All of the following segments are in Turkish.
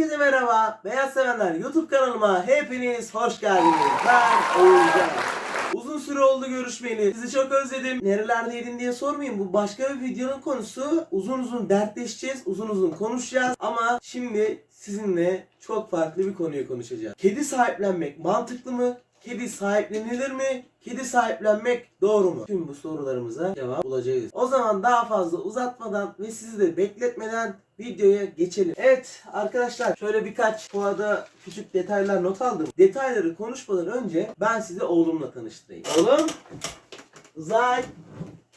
Herkese merhaba. Beyaz Sevenler YouTube kanalıma hepiniz hoş geldiniz. Ben Oğuzcan. Uzun süre oldu görüşmeyeli. Sizi çok özledim. Nerelerdeydin diye sormayın. Bu başka bir videonun konusu. Uzun uzun dertleşeceğiz. Uzun uzun konuşacağız. Ama şimdi sizinle çok farklı bir konuyu konuşacağız. Kedi sahiplenmek mantıklı mı? Kedi sahiplenilir mi? Kedi sahiplenmek doğru mu? Tüm bu sorularımıza cevap bulacağız. O zaman daha fazla uzatmadan ve sizi de bekletmeden videoya geçelim. Evet arkadaşlar şöyle birkaç bu küçük detaylar not aldım. Detayları konuşmadan önce ben sizi oğlumla tanıştırayım. Oğlum Uzay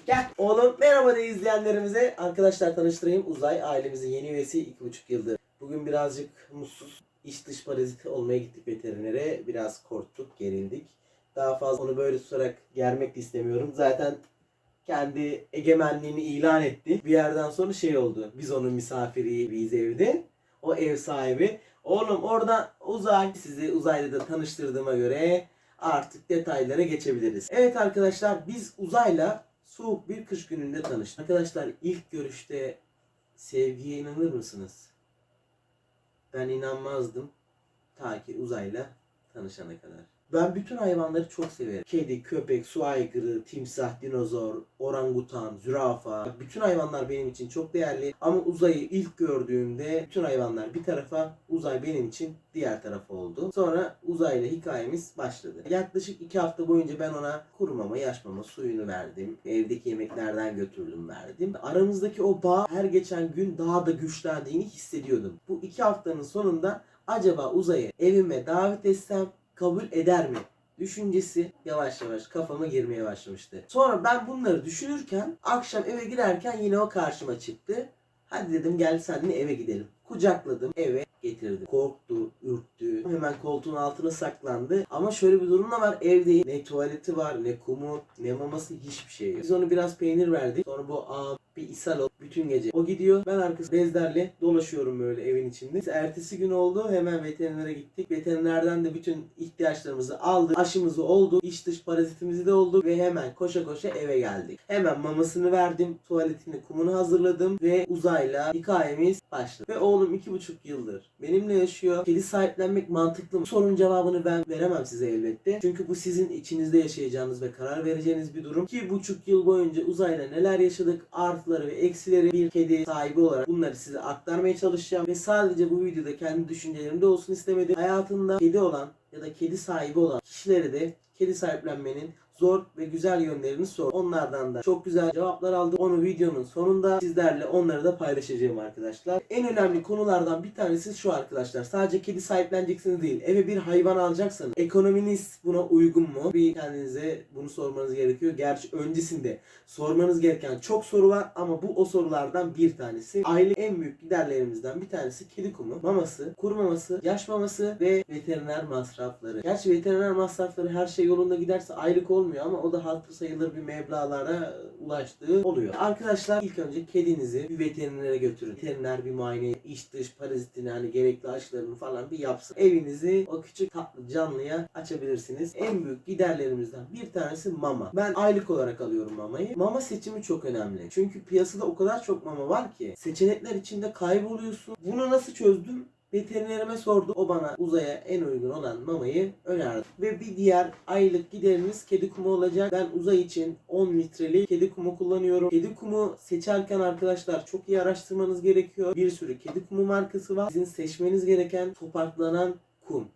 Gel oğlum merhaba de izleyenlerimize arkadaşlar tanıştırayım. Uzay ailemizin yeni üyesi 2,5 yıldır. Bugün birazcık mutsuz iç dış parazit olmaya gittik veterinere. Biraz korktuk, gerildik. Daha fazla onu böyle tutarak germek de istemiyorum. Zaten kendi egemenliğini ilan etti. Bir yerden sonra şey oldu. Biz onun misafiriyiz evde. O ev sahibi. Oğlum orada uzay sizi uzaylı da tanıştırdığıma göre artık detaylara geçebiliriz. Evet arkadaşlar biz uzayla soğuk bir kış gününde tanıştık. Arkadaşlar ilk görüşte sevgiye inanır mısınız? Ben inanmazdım. Ta ki uzayla tanışana kadar. Ben bütün hayvanları çok severim. Kedi, köpek, su aygırı, timsah, dinozor, orangutan, zürafa. Bütün hayvanlar benim için çok değerli. Ama uzayı ilk gördüğümde bütün hayvanlar bir tarafa, uzay benim için diğer tarafa oldu. Sonra uzayla hikayemiz başladı. Yaklaşık iki hafta boyunca ben ona kuru mama, yaş mama suyunu verdim. Evdeki yemeklerden götürdüm verdim. Aramızdaki o bağ her geçen gün daha da güçlendiğini hissediyordum. Bu iki haftanın sonunda acaba uzayı evime davet etsem kabul eder mi? Düşüncesi yavaş yavaş kafama girmeye başlamıştı. Sonra ben bunları düşünürken akşam eve girerken yine o karşıma çıktı. Hadi dedim gel seninle eve gidelim. Kucakladım eve getirdim. Korktu, ürktü. Hemen koltuğun altına saklandı. Ama şöyle bir durum da var. Evde ne tuvaleti var, ne kumu, ne maması hiçbir şey yok. Biz onu biraz peynir verdik. Sonra bu ağam bir ishal oldu bütün gece. O gidiyor. Ben arkası bezlerle dolaşıyorum böyle evin içinde. Biz ertesi gün oldu. Hemen veterinere gittik. Veterinerden de bütün ihtiyaçlarımızı aldık. Aşımızı oldu. İç dış parazitimizi de oldu. Ve hemen koşa koşa eve geldik. Hemen mamasını verdim. Tuvaletini, kumunu hazırladım. Ve uzayla hikayemiz başladı. Ve oğlum iki buçuk yıldır benimle yaşıyor. Kedi sahiplenmek mantıklı mı? Sorunun cevabını ben veremem size elbette. Çünkü bu sizin içinizde yaşayacağınız ve karar vereceğiniz bir durum. İki buçuk yıl boyunca uzayla neler yaşadık, artıları ve eksileri bir kedi sahibi olarak bunları size aktarmaya çalışacağım. Ve sadece bu videoda kendi düşüncelerimde olsun istemedim. Hayatında kedi olan ya da kedi sahibi olan kişilere de kedi sahiplenmenin zor ve güzel yönlerini sor. Onlardan da çok güzel cevaplar aldım. Onu videonun sonunda sizlerle onları da paylaşacağım arkadaşlar. En önemli konulardan bir tanesi şu arkadaşlar. Sadece kedi sahipleneceksiniz değil. Eve bir hayvan alacaksanız ekonominiz buna uygun mu? Bir kendinize bunu sormanız gerekiyor. Gerçi öncesinde sormanız gereken çok soru var ama bu o sorulardan bir tanesi. Aile en büyük giderlerimizden bir tanesi kedi kumu, maması, kuru maması, yaş maması ve veteriner masrafları. Gerçi veteriner masrafları her şey yolunda giderse aylık olmuyor ama o da hatır sayılır bir meblağlara ulaştığı oluyor. Arkadaşlar ilk önce kedinizi bir veterinere götürün. Veteriner bir muayene, iç dış parazitini hani gerekli aşılarını falan bir yapsın. Evinizi o küçük tatlı canlıya açabilirsiniz. En büyük giderlerimizden bir tanesi mama. Ben aylık olarak alıyorum mamayı. Mama seçimi çok önemli. Çünkü piyasada o kadar çok mama var ki seçenekler içinde kayboluyorsun. Bunu nasıl çözdüm? Veterinerime sordu. O bana uzaya en uygun olan mamayı önerdi. Ve bir diğer aylık giderimiz kedi kumu olacak. Ben uzay için 10 litrelik kedi kumu kullanıyorum. Kedi kumu seçerken arkadaşlar çok iyi araştırmanız gerekiyor. Bir sürü kedi kumu markası var. Sizin seçmeniz gereken topaklanan kum.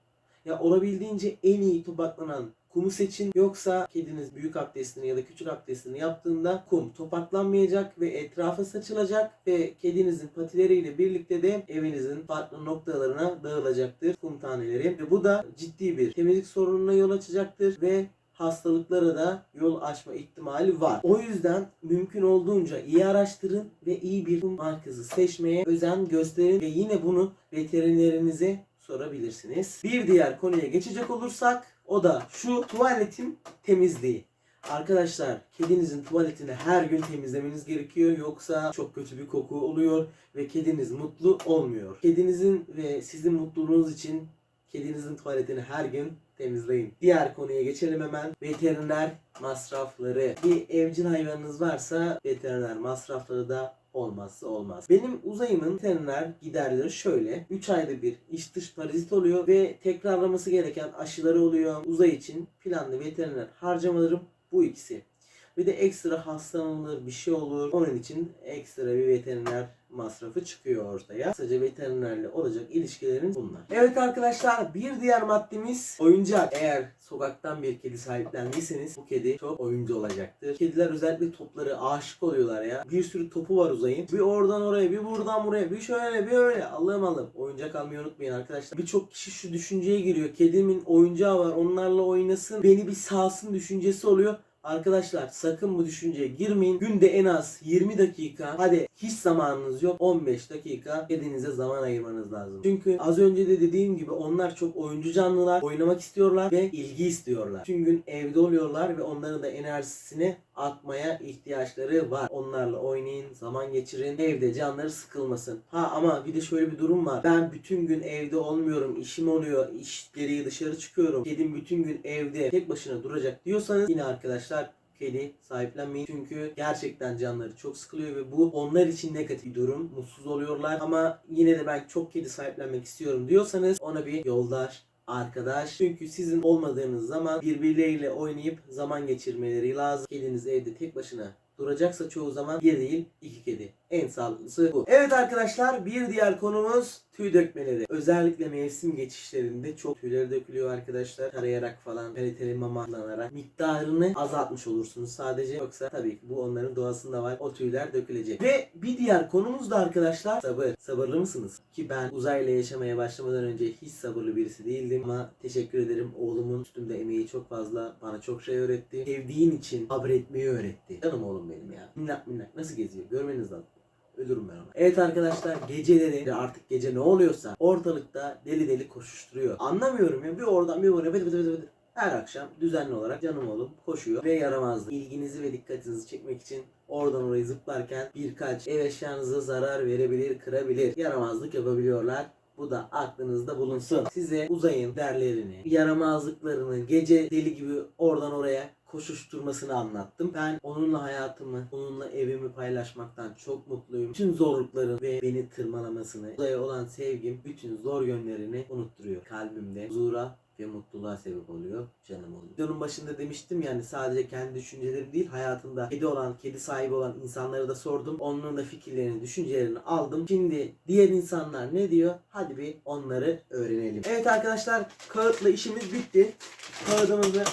Ya olabildiğince en iyi topaklanan kumu seçin. Yoksa kediniz büyük abdestini ya da küçük abdestini yaptığında kum topaklanmayacak ve etrafa saçılacak ve kedinizin patileriyle birlikte de evinizin farklı noktalarına dağılacaktır kum taneleri. Ve bu da ciddi bir temizlik sorununa yol açacaktır ve hastalıklara da yol açma ihtimali var. O yüzden mümkün olduğunca iyi araştırın ve iyi bir kum markası seçmeye özen gösterin ve yine bunu veterinerinize sorabilirsiniz. Bir diğer konuya geçecek olursak o da şu tuvaletin temizliği. Arkadaşlar kedinizin tuvaletini her gün temizlemeniz gerekiyor yoksa çok kötü bir koku oluyor ve kediniz mutlu olmuyor. Kedinizin ve sizin mutluluğunuz için kedinizin tuvaletini her gün temizleyin. Diğer konuya geçelim hemen. Veteriner masrafları. Bir evcil hayvanınız varsa veteriner masrafları da olmazsa olmaz. Benim uzayımın veteriner giderleri şöyle. 3 ayda bir iç dış parazit oluyor ve tekrarlaması gereken aşıları oluyor. Uzay için planlı veteriner harcamalarım bu ikisi. Bir de ekstra hastalanır bir şey olur. Onun için ekstra bir veteriner masrafı çıkıyor ortaya. Kısaca veterinerle olacak ilişkilerin bunlar. Evet arkadaşlar bir diğer maddemiz oyuncak. Eğer sokaktan bir kedi sahiplendiyseniz bu kedi çok oyuncu olacaktır. Kediler özellikle topları aşık oluyorlar ya. Bir sürü topu var uzayın. Bir oradan oraya bir buradan buraya bir şöyle bir öyle. Allah'ım Allah'ım. Oyuncak almayı unutmayın arkadaşlar. Birçok kişi şu düşünceye giriyor. Kedimin oyuncağı var onlarla oynasın. Beni bir sağsın düşüncesi oluyor. Arkadaşlar sakın bu düşünceye girmeyin. Günde en az 20 dakika hadi hiç zamanınız yok 15 dakika kedinize zaman ayırmanız lazım. Çünkü az önce de dediğim gibi onlar çok oyuncu canlılar. Oynamak istiyorlar ve ilgi istiyorlar. Tüm gün evde oluyorlar ve onların da enerjisini atmaya ihtiyaçları var. Onlarla oynayın, zaman geçirin. Evde canları sıkılmasın. Ha ama bir de şöyle bir durum var. Ben bütün gün evde olmuyorum. işim oluyor. iş gereği dışarı çıkıyorum. Kedim bütün gün evde tek başına duracak diyorsanız yine arkadaşlar kedi sahiplenmeyin. Çünkü gerçekten canları çok sıkılıyor ve bu onlar için negatif bir durum. Mutsuz oluyorlar ama yine de ben çok kedi sahiplenmek istiyorum diyorsanız ona bir yoldaş, arkadaş. Çünkü sizin olmadığınız zaman birbirleriyle oynayıp zaman geçirmeleri lazım. Kediniz evde tek başına duracaksa çoğu zaman bir değil iki kedi. En sağlıklısı bu. Evet arkadaşlar bir diğer konumuz tüy dökmeleri. Özellikle mevsim geçişlerinde çok tüyleri dökülüyor arkadaşlar. Tarayarak falan kaliteli mama kullanarak miktarını azaltmış olursunuz sadece. Yoksa tabii ki bu onların doğasında var. O tüyler dökülecek. Ve bir diğer konumuz da arkadaşlar sabır. Sabırlı mısınız? Ki ben uzayla yaşamaya başlamadan önce hiç sabırlı birisi değildim. Ama teşekkür ederim. Oğlumun üstümde emeği çok fazla. Bana çok şey öğretti. Sevdiğin için sabretmeyi öğretti. Canım oğlum benim ya. Minnak minnak nasıl geziyor? Görmeniz lazım. Ölürüm ben ona. Evet arkadaşlar geceleri artık gece ne oluyorsa ortalıkta deli deli koşuşturuyor. Anlamıyorum ya bir oradan bir oraya bıdı bıdı bıdı bıdı. Her akşam düzenli olarak canım oğlum koşuyor ve yaramazdı. İlginizi ve dikkatinizi çekmek için oradan oraya zıplarken birkaç ev eşyanıza zarar verebilir, kırabilir. Yaramazlık yapabiliyorlar. Bu da aklınızda bulunsun. Size uzayın derlerini, yaramazlıklarını, gece deli gibi oradan oraya koşuşturmasını anlattım. Ben onunla hayatımı, onunla evimi paylaşmaktan çok mutluyum. Bütün zorlukların ve beni tırmalamasını, uzaya olan sevgim bütün zor yönlerini unutturuyor. Kalbimde huzura ve mutluluğa sebep oluyor. Canım oluyor. Videonun başında demiştim yani sadece kendi düşüncelerim değil hayatında kedi olan, kedi sahibi olan insanlara da sordum. Onların da fikirlerini, düşüncelerini aldım. Şimdi diğer insanlar ne diyor? Hadi bir onları öğrenelim. Evet arkadaşlar kağıtla işimiz bitti. Kağıdımızı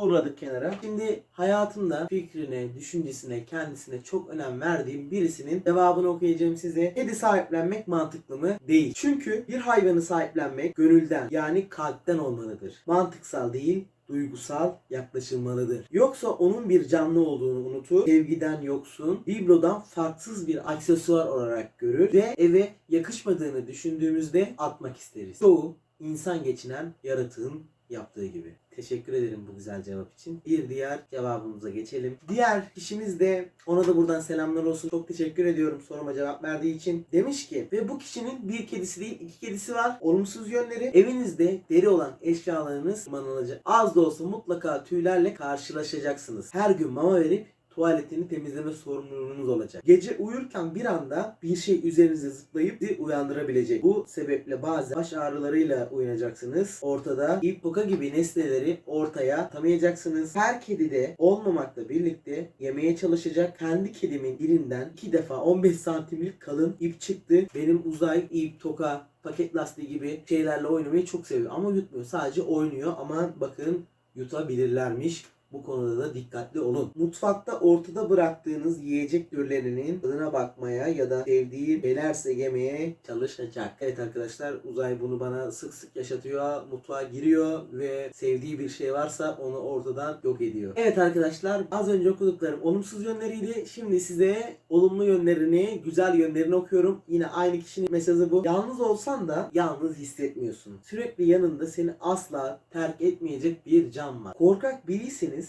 uğradık kenara. Şimdi hayatımda fikrine, düşüncesine, kendisine çok önem verdiğim birisinin cevabını okuyacağım size. Kedi sahiplenmek mantıklı mı? Değil. Çünkü bir hayvanı sahiplenmek gönülden yani kalpten olmalıdır. Mantıksal değil, duygusal yaklaşılmalıdır. Yoksa onun bir canlı olduğunu unutur, sevgiden yoksun, biblodan farksız bir aksesuar olarak görür ve eve yakışmadığını düşündüğümüzde atmak isteriz. Çoğu insan geçinen yaratığın yaptığı gibi. Teşekkür ederim bu güzel cevap için. Bir diğer cevabımıza geçelim. Diğer kişimiz de ona da buradan selamlar olsun. Çok teşekkür ediyorum soruma cevap verdiği için. Demiş ki ve bu kişinin bir kedisi değil iki kedisi var. Olumsuz yönleri evinizde deri olan eşyalarınız manılacak. Az da olsa mutlaka tüylerle karşılaşacaksınız. Her gün mama verip tuvaletini temizleme sorumluluğunuz olacak. Gece uyurken bir anda bir şey üzerinize zıplayıp sizi uyandırabilecek. Bu sebeple bazen baş ağrılarıyla uyanacaksınız. Ortada ip toka gibi nesneleri ortaya atamayacaksınız. Her kedide olmamakla birlikte yemeye çalışacak. Kendi kedimin dilinden iki defa 15 santimlik kalın ip çıktı. Benim uzay ip toka paket lastiği gibi şeylerle oynamayı çok seviyor. Ama yutmuyor. Sadece oynuyor. Ama bakın yutabilirlermiş. Bu konuda da dikkatli olun. Mutfakta ortada bıraktığınız yiyecek türlerinin tadına bakmaya ya da sevdiği şeylerse yemeye çalışacak. Evet arkadaşlar Uzay bunu bana sık sık yaşatıyor. Mutfağa giriyor ve sevdiği bir şey varsa onu ortadan yok ediyor. Evet arkadaşlar az önce okuduklarım olumsuz yönleriydi. Şimdi size olumlu yönlerini, güzel yönlerini okuyorum. Yine aynı kişinin mesajı bu. Yalnız olsan da yalnız hissetmiyorsun. Sürekli yanında seni asla terk etmeyecek bir can var. Korkak biriyseniz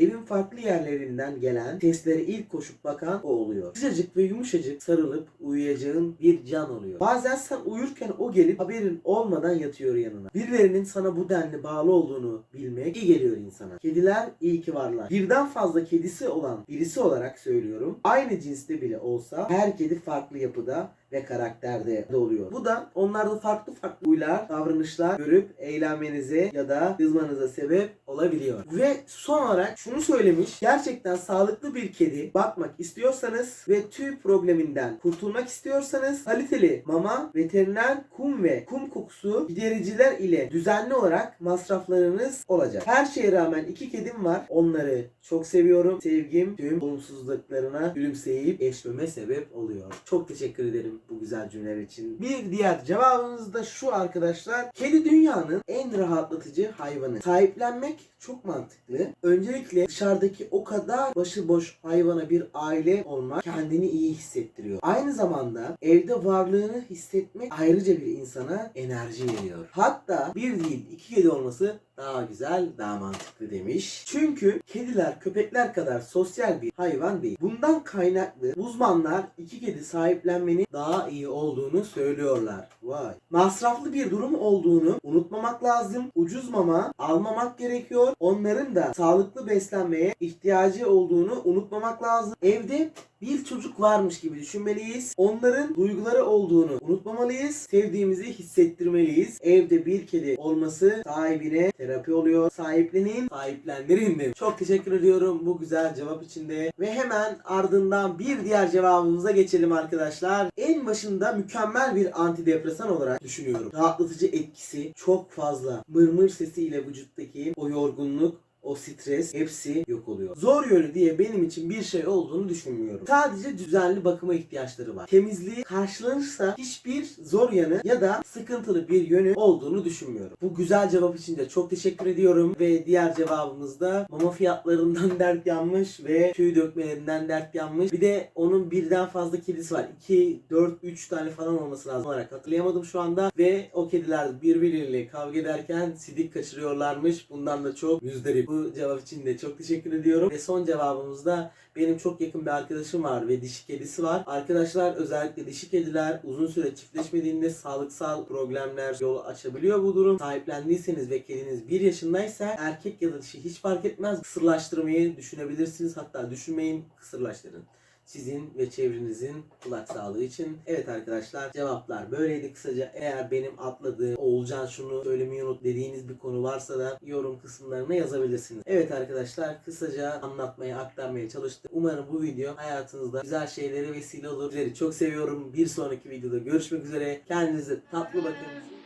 evin farklı yerlerinden gelen seslere ilk koşup bakan o oluyor. Sıcacık ve yumuşacık sarılıp uyuyacağın bir can oluyor. Bazen sen uyurken o gelip haberin olmadan yatıyor yanına. Birilerinin sana bu denli bağlı olduğunu bilmek iyi geliyor insana. Kediler iyi ki varlar. Birden fazla kedisi olan birisi olarak söylüyorum. Aynı cinste bile olsa her kedi farklı yapıda ve karakterde de oluyor. Bu da onlarda farklı farklı huylar, davranışlar görüp eğlenmenize ya da kızmanıza sebep olabiliyor. Ve son olarak şunu söylemiş. Gerçekten sağlıklı bir kedi bakmak istiyorsanız ve tüy probleminden kurtulmak istiyorsanız kaliteli mama, veteriner kum ve kum kokusu gidericiler ile düzenli olarak masraflarınız olacak. Her şeye rağmen iki kedim var. Onları çok seviyorum. Sevgim tüm olumsuzluklarına gülümseyip geçmeme sebep oluyor. Çok teşekkür ederim bu güzel cümleler için. Bir diğer cevabımız da şu arkadaşlar. Kedi dünyanın en rahatlatıcı hayvanı. Sahiplenmek çok mantıklı. Öncelikle dışarıdaki o kadar başıboş hayvana bir aile olmak kendini iyi hissettiriyor. Aynı zamanda evde varlığını hissetmek ayrıca bir insana enerji veriyor. Hatta bir değil iki kedi olması daha güzel, daha mantıklı demiş. Çünkü kediler köpekler kadar sosyal bir hayvan değil. Bundan kaynaklı uzmanlar iki kedi sahiplenmenin daha iyi olduğunu söylüyorlar. Vay. Masraflı bir durum olduğunu unutmamak lazım. Ucuz mama almamak gerekiyor. Onların da sağlıklı beslenmeye ihtiyacı olduğunu unutmamak lazım. Evde bir çocuk varmış gibi düşünmeliyiz. Onların duyguları olduğunu unutmamalıyız. Sevdiğimizi hissettirmeliyiz. Evde bir kedi olması sahibine terapi oluyor. Sahiplenin, sahiplendirin demiş. Çok teşekkür ediyorum bu güzel cevap için de. Ve hemen ardından bir diğer cevabımıza geçelim arkadaşlar. En başında mükemmel bir antidepresan olarak düşünüyorum. Rahatlatıcı etkisi çok fazla. Mırmır sesiyle vücuttaki o yorgunluk o stres hepsi yok oluyor. Zor yönü diye benim için bir şey olduğunu düşünmüyorum. Sadece düzenli bakıma ihtiyaçları var. Temizliği karşılanırsa hiçbir zor yanı ya da sıkıntılı bir yönü olduğunu düşünmüyorum. Bu güzel cevap için de çok teşekkür ediyorum ve diğer cevabımız da mama fiyatlarından dert yanmış ve tüy dökmelerinden dert yanmış. Bir de onun birden fazla kedisi var. 2, 4, 3 tane falan olması lazım olarak hatırlayamadım şu anda ve o kediler birbiriyle kavga ederken sidik kaçırıyorlarmış. Bundan da çok müzdarip. Bu cevap için de çok teşekkür ediyorum. Ve son cevabımızda benim çok yakın bir arkadaşım var ve dişi kedisi var. Arkadaşlar özellikle dişi kediler uzun süre çiftleşmediğinde sağlıksal problemler yol açabiliyor bu durum. Sahiplendiyseniz ve kediniz 1 yaşındaysa erkek ya da dişi hiç fark etmez kısırlaştırmayı düşünebilirsiniz. Hatta düşünmeyin kısırlaştırın sizin ve çevrenizin kulak sağlığı için. Evet arkadaşlar cevaplar böyleydi kısaca. Eğer benim atladığım Oğulcan şunu söylemeyi unut dediğiniz bir konu varsa da yorum kısımlarına yazabilirsiniz. Evet arkadaşlar kısaca anlatmaya aktarmaya çalıştım. Umarım bu video hayatınızda güzel şeylere vesile olur. Sizleri çok seviyorum. Bir sonraki videoda görüşmek üzere. Kendinize tatlı bakın.